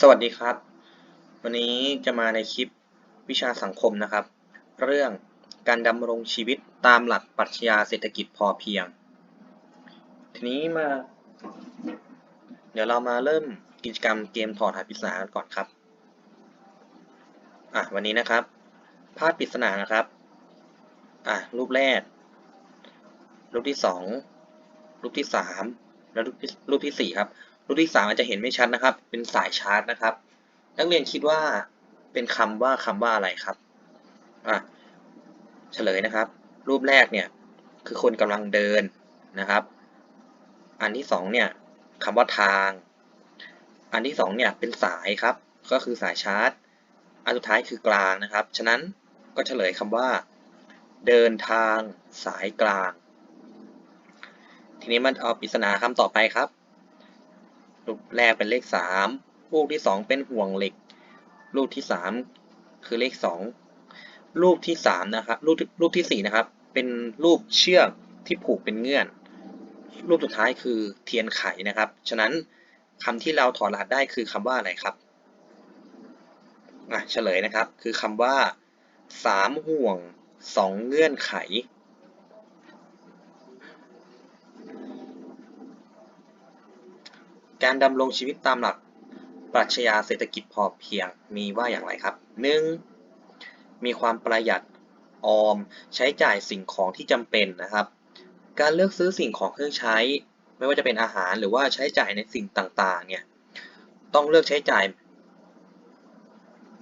สวัสดีครับ วันนี้จะมาในคลิปวิชาสังคมนะครับ เรื่องการดำรงชีวิตตามหลักปรัชญาเศรษฐกิจพอเพียง ทีนี้มา เดี๋ยวเรามาเริ่มกิจกรรมเกมถอดหัสปริศนากันก่อนครับอะวันนี้นะครับ ภาพปริศนานะครับอะรูปแรก รูปที่สองรูปที่สามแล้วรูปที่รูปที่สี่ครับ รูปที่สามอาจจะเห็นไม่ชัดนะครับ เป็นสายชาร์จนะครับ นักเรียนคิดว่าเป็นคำว่าคำว่าอะไรครับอะเฉลยนะครับ รูปแรกเนี่ยคือคนกำลังเดินนะครับ อันที่สองเนี่ยคำว่าทาง อันที่สองเนี่ยเป็นสายครับ ก็คือสายชาร์จ อันสุดท้ายคือกลางนะครับ ฉะนั้นก็เฉลยคำว่า เดินทางสายกลาง ทีนี้มันเอาปริศนาคำต่อไปครับ รูปแรกเป็นเลขสามรูปที่สองเป็นห่วงเหล็ก รูปที่สามคือเลขสองรูปที่สามนะครับรูปรูปที่สี่นะครับ เป็นรูปเชือกที่ผูกเป็นเงื่อน รูปสุดท้ายคือเทียนไขนะครับ ฉะนั้นคำที่เราถอดรหัสได้คือคำว่าอะไรครับอะเฉลยนะครับ คือคำว่าสามห่วงสองเงื่อนไข การดำรงชีวิตตามหลักปรัชญาเศรษฐกิจพอเพียงมีว่าอย่างไรครับ 1. มีความประหยัดออมใช้จ่ายสิ่งของที่จำเป็นนะครับ การเลือกซื้อสิ่งของเครื่องใช้ ไม่ว่าจะเป็นอาหารหรือว่าใช้จ่ายในสิ่งต่างๆเนี่ยต้องเลือกใช้จ่าย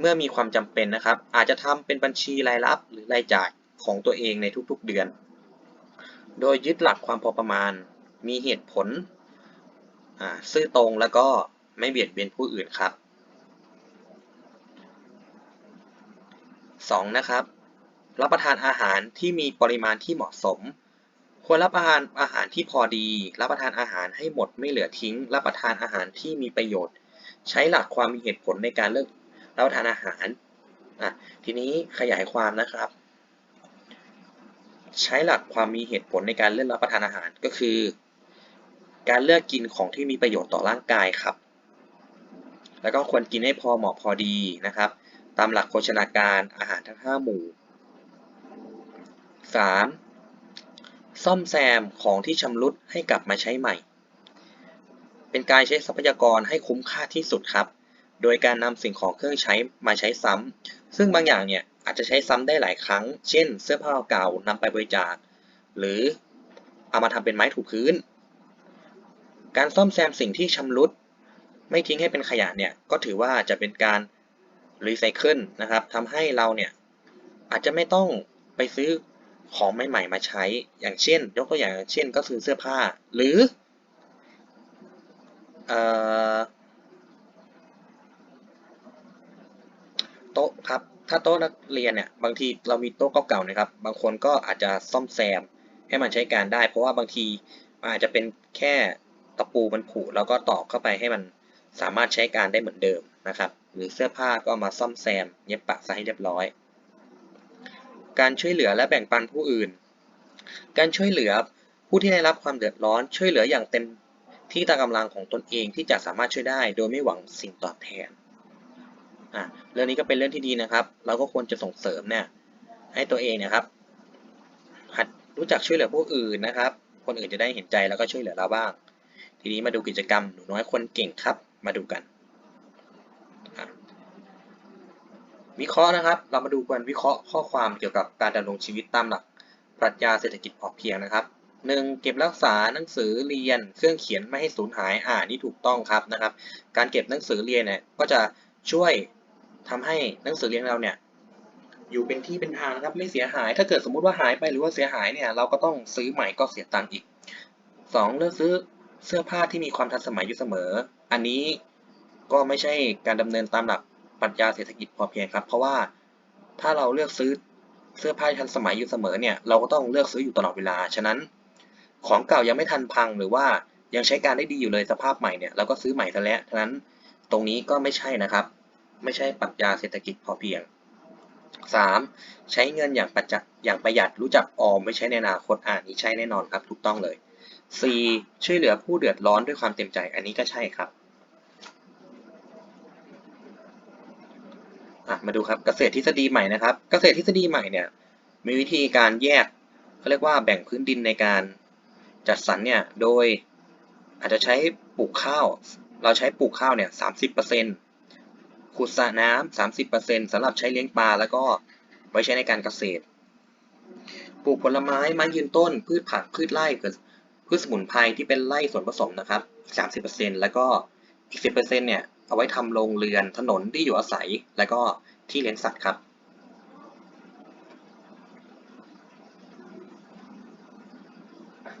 เมื่อมีความจำเป็นนะครับ อาจจะทำเป็นบัญชีรายรับหรือรายจ่ายของตัวเองในทุกๆเดือน โดยยึดหลักความพอประมาณ มีเหตุผล ซื่อตรงแล้วก็ไม่เบียดเบียนผู้อื่นครับ 2. นะครับ รับประทานอาหารที่มีปริมาณที่เหมาะสม ควรรับประทานอาหารที่พอดี รับประทานอาหารให้หมดไม่เหลือทิ้ง รับประทานอาหารที่มีประโยชน์ ใช้หลักความมีเหตุผลในการเลือกรับประทานอาหารอะทีนี้ขยายความนะครับ ใช้หลักความมีเหตุผลในการเลือกรับประทานอาหารก็คือ การเลือกกินของที่มีประโยชน์ต่อร่างกายครับ แล้วก็ควรกินให้พอเหมาะพอดีนะครับ ตามหลักโภชนาการอาหารทั้ง 5 หมู่ 3. ซ่อมแซมของที่ชำรุดให้กลับมาใช้ใหม่ เป็นการใช้ทรัพยากรให้คุ้มค่าที่สุดครับ โดยการนำสิ่งของเครื่องใช้มาใช้ซ้ำ ซึ่งบางอย่างเนี่ยอาจจะใช้ซ้ำได้หลายครั้ง เช่น เสื้อผ้าเก่านำไปบริจาค หรือเอามาทำเป็นไม้ถูพื้น การซ่อมแซมสิ่งที่ชำรุด ไม่ทิ้งให้เป็นขยะเนี่ยก็ถือว่าจะเป็นการรีไซเคิลนะครับทำให้เราเนี่ยอาจจะไม่ต้องไปซื้อของใหม่ๆมาใช้ อย่างเช่น ยกตัวอย่างเช่น ก็คือเสื้อผ้า หรือโต๊ะครับ ถ้าโต๊ะนักเรียนเนี่ย บางทีเรามีโต๊ะเก่าๆนะครับ บางคนก็อาจจะซ่อมแซมให้มันใช้การได้ เพราะว่าบางทีมันอาจจะเป็นแค่ ตะปูมันผุแล้วก็ตอกเข้าไปให้มันสามารถใช้การได้เหมือนเดิมนะครับ หรือเสื้อผ้าก็มาซ่อมแซม เย็บปักซะให้เรียบร้อย การช่วยเหลือและแบ่งปันผู้อื่น การช่วยเหลือผู้ที่ได้รับความเดือดร้อน ช่วยเหลืออย่างเต็มที่ตามกำลังของตนเองที่จะสามารถช่วยได้ โดยไม่หวังสิ่งตอบแทนอะเรื่องนี้ก็เป็นเรื่องที่ดีนะครับ เราก็ควรจะส่งเสริมเนี่ยให้ตัวเองนะครับ หัดรู้จักช่วยเหลือผู้อื่นนะครับ คนอื่นจะได้เห็นใจแล้วก็ช่วยเหลือเราบ้าง ทีนี้มาดูกิจกรรมหนูน้อยคนเก่งครับ มาดูกันวิเคราะห์นะครับ เรามาดูกันวิเคราะห์ข้อความเกี่ยวกับการดำรงชีวิตตามหลักปรัชญาเศรษฐกิจพอเพียงนะครับหนึ่งเก็บรักษาหนังสือเรียน เครื่องเขียนไม่ให้สูญหาย อ่านี่ถูกต้องครับนะครับ การเก็บหนังสือเรียนเนี่ยก็จะช่วยทำให้หนังสือเรียนเราเนี่ยอยู่เป็นที่เป็นทางนะครับไม่เสียหาย ถ้าเกิดสมมุติว่าหายไปหรือว่าเสียหายเนี่ยเราก็ต้องซื้อใหม่ก็เสียตังค์อีก 2. เลือกซื้อ เสื้อผ้าที่มีความทันสมัยอยู่เสมอ อันนี้ก็ไม่ใช่การดำเนินตามหลักปรัชญาเศรษฐกิจพอเพียงครับ เพราะว่าถ้าเราเลือกซื้อเสื้อผ้าทันสมัยอยู่เสมอเนี่ยเราก็ต้องเลือกซื้ออยู่ตลอดเวลา ฉะนั้น ของเก่ายังไม่ทันพังหรือว่ายังใช้การได้ดีอยู่เลยสภาพใหม่เนี่ยเราก็ซื้อใหม่ซะแล้วฉะนั้นตรงนี้ก็ไม่ใช่นะครับ ไม่ใช่ปรัชญาเศรษฐกิจพอเพียง 3. ใช้เงินอย่างประจักอย่างประหยัดรู้จักออมไม่ใช้ในอนาคตอ่านนี้ใช่แน่นอนครับถูกต้องเลย 4. ช่วยเหลือผู้เดือดร้อนด้วยความเต็มใจ อันนี้ก็ใช่ครับมาดูครับเกษตรทฤษฎีใหม่นะครับ เกษตรทฤษฎีใหม่เนี่ยมีวิธีการแยกเขาเรียกว่าแบ่งพื้นดินในการจัดสรรเนี่ยโดยอาจจะใช้ปลูกข้าว เราใช้ปลูกข้าวเนี่ยสามสิบเปอร์เซ็นต์ขุดสระน้ำสามสิบเปอร์เซ็นต์สำหรับใช้เลี้ยงปลาแล้วก็ไว้ใช้ในการเกษตร ปลูกผลไม้ไม้ยืนต้น พืชผักพืชไร่ พืชสมุนไพรที่เป็นไร่ส่วนผสมนะครับสามสิบเปอร์เซ็นต์แล้วก็อีกสิบเปอร์เซ็นต์เนี่ยเอาไว้ทำโรงเรือนถนนที่อยู่อาศัย แล้วก็ที่เลี้ยงสัตว์ครับ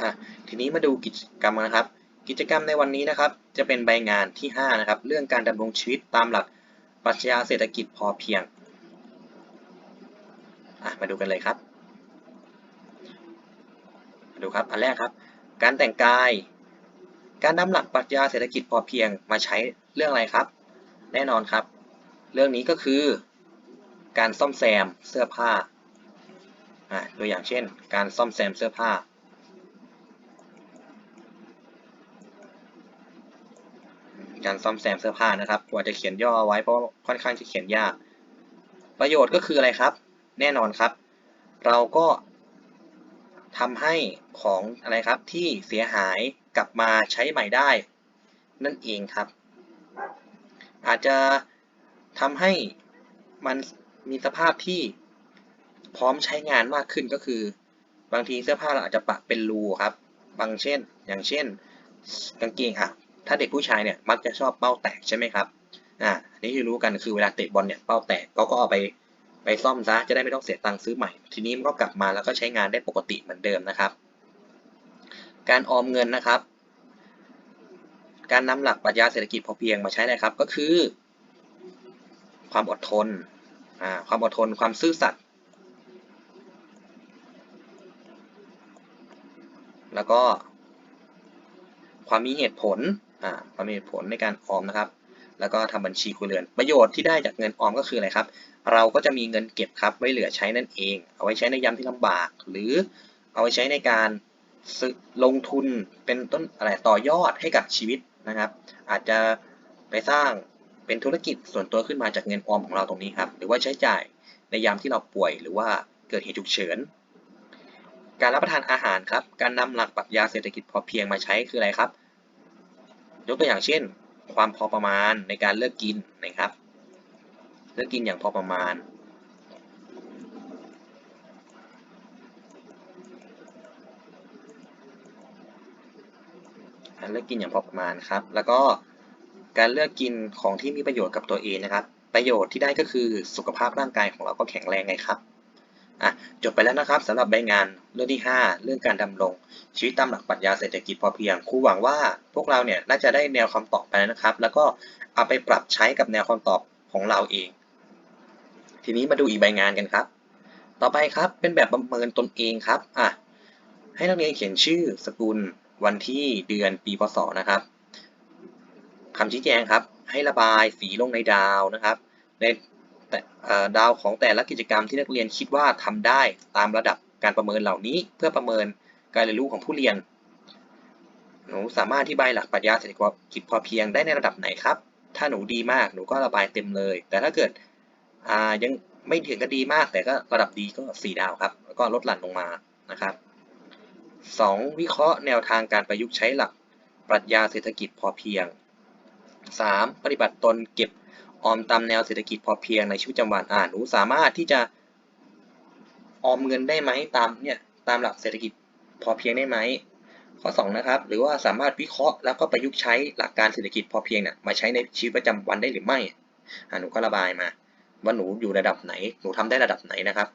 อะทีนี้มาดูกิจกรรมนะครับ กิจกรรมในวันนี้นะครับ จะเป็นใบงานที่ 5 นะครับ เรื่องการดำรงชีวิตตามหลักปรัชญาเศรษฐกิจพอเพียงอะมาดูกันเลยครับมาดูครับ อันแรกครับ การแต่งกาย การนำหลักปรัชญาเศรษฐกิจพอเพียงมาใช้เรื่องอะไรครับ แน่นอนครับ เรื่องนี้ก็คือ การซ่อมแซมเสื้อผ้าอะตัวอย่างเช่น การซ่อมแซมเสื้อผ้า การซ่อมแซมเสื้อผ้านะครับกว่าจะเขียนย่อไว้เพราะค่อนข้างจะเขียนยาก ประโยชน์ก็คืออะไรครับ แน่นอนครับ เราก็ ทำให้ของอะไรครับที่เสียหายกลับมาใช้ใหม่ได้ นั่นเองครับ อาจจะทำให้มันมีสภาพที่พร้อมใช้งานมากขึ้นก็คือ บางทีเสื้อผ้าเราอาจจะปะเป็นรูครับ บางเช่น อย่างเช่น กางเกงอะ ถ้าเด็กผู้ชายเนี่ยมักจะชอบเป้าแตกใช่ไหมครับอ่านนี้ที่รู้กันคือเวลาเตะบอลเนี่ยเป้าแตกก็ก็เอาไป ไปซ่อมซะจะได้ไม่ต้องเสียตังค์ซื้อใหม่ ทีนี้มันก็กลับมาแล้วก็ใช้งานได้ปกติเหมือนเดิมนะครับ การออมเงินนะครับ การนำหลักปรัชญาเศรษฐกิจพอเพียงมาใช้เลยครับก็คือ ความอดทนความอดทนความซื่อสัตย์แล้วก็ความมีเหตุผลความมีเหตุผลในการออมนะครับ แล้วก็ทำบัญชีครัวเรือน ประโยชน์ที่ได้จากเงินออมก็คืออะไรครับ เราก็จะมีเงินเก็บครับไว้เหลือใช้นั่นเอง เอาไว้ใช้ในยามที่ลำบาก หรือเอาไว้ใช้ในการลงทุนเป็นต้นอะไรต่อยอดให้กับชีวิตนะครับ อาจจะไปสร้างเป็นธุรกิจส่วนตัวขึ้นมาจากเงินออมของเราตรงนี้ครับ หรือว่าใช้จ่ายในยามที่เราป่วยหรือว่าเกิดเหตุฉุกเฉิน การรับประทานอาหารครับ การนำหลักปรัชญาเศรษฐกิจพอเพียงมาใช้คืออะไรครับ ยกตัวอย่างเช่น ความพอประมาณในการเลือกกินนะครับ เลือกกินอย่างพอประมาณ การเลือกกินอย่างพอประมาณครับ แล้วก็การเลือกกินของที่มีประโยชน์กับตัวเองนะครับ ประโยชน์ที่ได้ก็คือสุขภาพร่างกายของเราก็แข็งแรงไงครับ อะจบไปแล้วนะครับสำหรับใบงานเรื่องที่ 5 เรื่องการดำรงชีวิตตามหลักปรัชญาเศรษฐกิจพอเพียงครูหวังว่าพวกเราเนี่ยน่าจะได้แนวคำตอบไปแล้วนะครับ แล้วก็เอาไปปรับใช้กับแนวคำตอบของเราเอง ทีนี้มาดูอีกใบงานกันครับ ต่อไปครับเป็นแบบประเมินตนเองครับอะให้นักเรียนเขียนชื่อสกุลวันที่เดือนปีพศนะครับคำชี้แจงครับ ให้ระบายสีลงในดาวนะครับ ใน ดาวของแต่ละกิจกรรมที่นักเรียนคิดว่าทำได้ตามระดับการประเมินเหล่านี้ เพื่อประเมินการเรียนรู้ของผู้เรียน หนูสามารถอธิบายหลักปรัชญาเศรษฐกิจพอเพียงได้ในระดับไหนครับ ถ้าหนูดีมากหนูก็ระบายเต็มเลย แต่ถ้าเกิดยังไม่ถึงก็ดีมากแต่ก็ระดับดีก็ 4 ดาวครับ แล้วก็ลดหลั่นลงมานะครับ 2. วิเคราะห์แนวทางการประยุกต์ใช้หลักปรัชญาเศรษฐกิจพอเพียง 3. ปฏิบัติตนเก็บ ออมตามแนวเศรษฐกิจพอเพียงในชีวิตประจำวันอ่าหนูสามารถที่จะออมเงินได้ไหมตามเนี่ยตามหลักเศรษฐกิจพอเพียงได้ไหมข้อ2นะครับหรือว่าสามารถวิเคราะห์แล้วก็ประยุกต์ใช้หลักการเศรษฐกิจพอเพียงเนี่ยมาใช้ในชีวิตประจำวันได้หรือไม่อ่หนูก็ระบายมาว่าหนูอยู่ระดับไหน หนูทำได้ระดับไหนนะครับ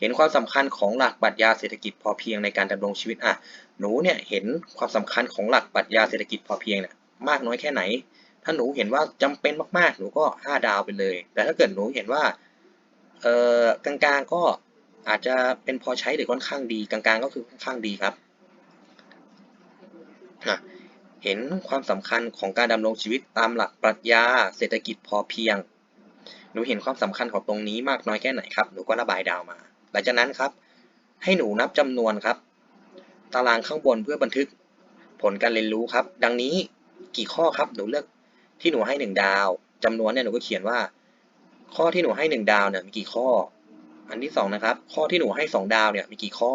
เห็นความสำคัญของหลักปรัชญาเศรษฐกิจพอเพียงในการดำรงชีวิตอะหนูเนี่ยเห็นความสำคัญของหลักปรัชญาเศรษฐกิจพอเพียงเนี่ยมากน้อยแค่ไหน ถ้าหนูเห็นว่าจำเป็นมากๆ หนูก็ 5 ดาวไปเลย แต่ถ้าเกิดหนูเห็นว่าเออกลางๆก็อาจจะเป็นพอใช้หรือค่อนข้างดีกลางๆ ก็คือค่อนข้างดีครับเห็นความสำคัญของการดำรงชีวิตตามหลักปรัชญาเศรษฐกิจพอเพียง หนูเห็นความสำคัญของตรงนี้มากน้อยแค่ไหนครับ หนูก็ระบายดาวมา หลังจากนั้นครับ ให้หนูนับจำนวนครับ ตารางข้างบนเพื่อบันทึกผลการเรียนรู้ครับ ดังนี้กี่ข้อครับ หนูเลือก ที่หนูให้หนึ่งดาวจำนวนเนี่ยหนูก็เขียนว่า ข้อที่หนูให้หนึ่งดาวเนี่ยมีกี่ข้อ อันที่สองนะครับ ข้อที่หนูให้สองดาวเนี่ยมีกี่ข้อ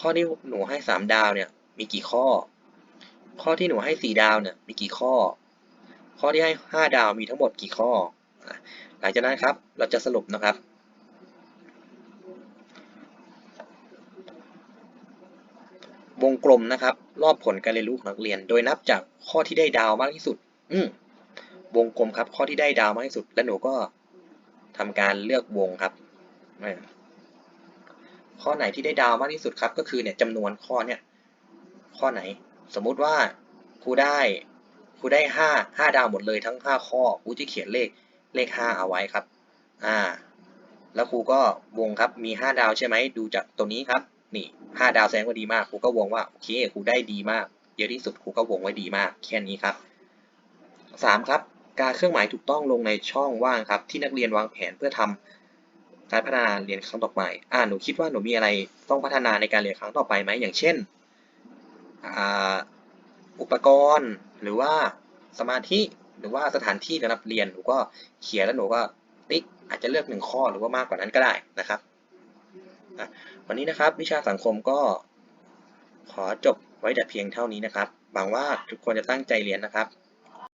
ข้อที่หนูให้สามดาวเนี่ยมีกี่ข้อ ข้อที่หนูให้สี่ดาวเนี่ยมีกี่ข้อ ข้อที่ให้ห้าดาวมีทั้งหมดกี่ข้อ หลังจากนั้นครับเราจะสรุปนะครับวงกลมนะครับ รอบผลการเรียนรู้ของนักเรียน โดยนับจากข้อที่ได้ดาวมากที่สุด อืม วงกลมครับ ข้อที่ได้ดาวมากที่สุด แล้วหนูก็ทำการเลือกวงครับ ข้อไหนที่ได้ดาวมากที่สุดครับ ก็คือเนี่ยจำนวนข้อเนี่ย ข้อไหน สมมุติว่าครูได้ครูได้ห้าห้าดาวหมดเลยทั้งห้าข้อครูจะเขียนเลขเลขห้าเอาไว้ครับ อ่า แล้วครูก็วงครับมีห้าดาวใช่ไหมดูจากตรงนี้ครับ นี่ห้าดาวแสดงว่าดีมากครูก็วงว่าโอเคครูได้ดีมากเยอะที่สุดครูก็วงไว้ดีมากแค่นี้ครับสามครับ การเครื่องหมายถูกต้องลงในช่องว่างครับ ที่นักเรียนวางแผนเพื่อทำการพัฒนาเรียนครั้งต่อไป อ่า หนูคิดว่าหนูมีอะไรต้องพัฒนาในการเรียนครั้งต่อไปไหม อย่างเช่น อุปกรณ์ หรือว่าสมาธิ หรือว่าสถานที่สำหรับเรียน หนูก็เขียนแล้วหนูก็ติ๊ก อาจจะเลือกหนึ่งข้อหรือว่ามากกว่านั้นก็ได้นะครับ วันนี้นะครับวิชาสังคมก็ขอจบไว้แต่เพียงเท่านี้นะครับ หวังว่าทุกคนจะตั้งใจเรียนนะครับ